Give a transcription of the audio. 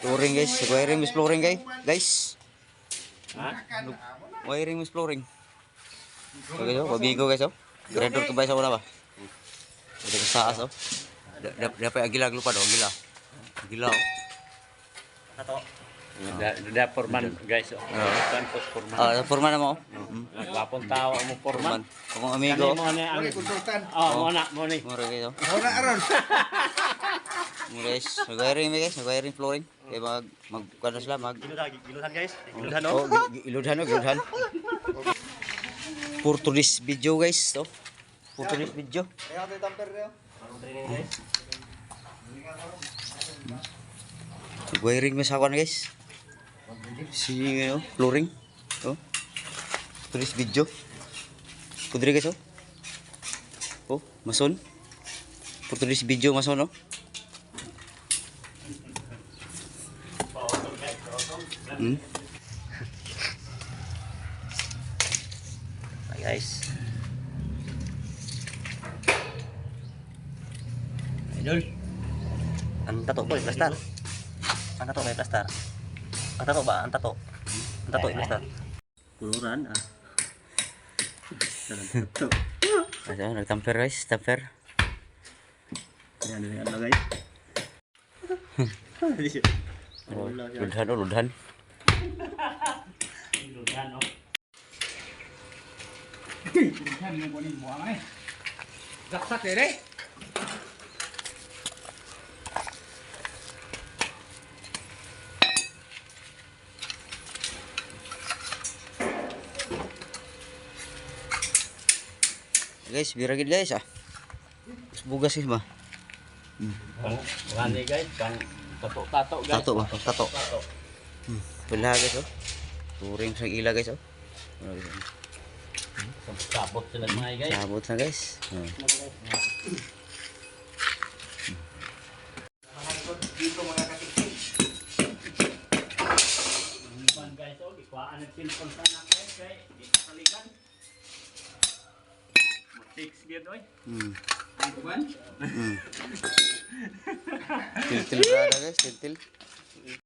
flooring guys. Wiring is flooring guys. Guys. Wiring is flooring. Okay so pabigo guys oh. oh. Graduate kebay sa wala ba ada kesaas oh. Dapat agila lupa dong. Gila gila oh da forman guys. Oh. Kan pos forman. Ah, forma na mo. oh. Mm. Wapon tao mo forman. Kung amigo. mo ni ang konsultan. Oh, mo na mo ni. Mura guys oh. Ora aron. Guys, nag-wiring mi guys, nag-wiring flooring. Kaya mag mag kuan na sila mag Giluhan guys. Giluhan Oh, iludhan oh, iludhan. For today's video guys, to. For today's video. Kaya tayo tamper. Wiring mo guys. Si ano, flooring. Oh. Tulis video. Pudri guys oh. Oh, mason. Putulis video mason oh. Hmm. Hi guys. Idol. Ang tato ko, plastar. Ang tato may plastar. Ang tato ba? Ang tato. Ang tato plastar. Kuluran ah. Ayan, nagtamper guys, tamper. Yan yan lang guys. Oh, ludhan oh, ludhan. Giluhan oh. Kan mo ni mo ay. Daksak dere. Guys, biragid guys ah. Bugas guys ba? Gani guys, kan tato tato guys. Tato ba? Tato. Tato. Wala guys oh. Turing sa ila guys oh. Wala, guys. Sabot sila mga guys. Sabot na guys. Oh. Dito mga katiktik. Iban guys oh, ikuhaan ng cellphone sa anak guys kay di Six día de hoy. Mm. One. Mm.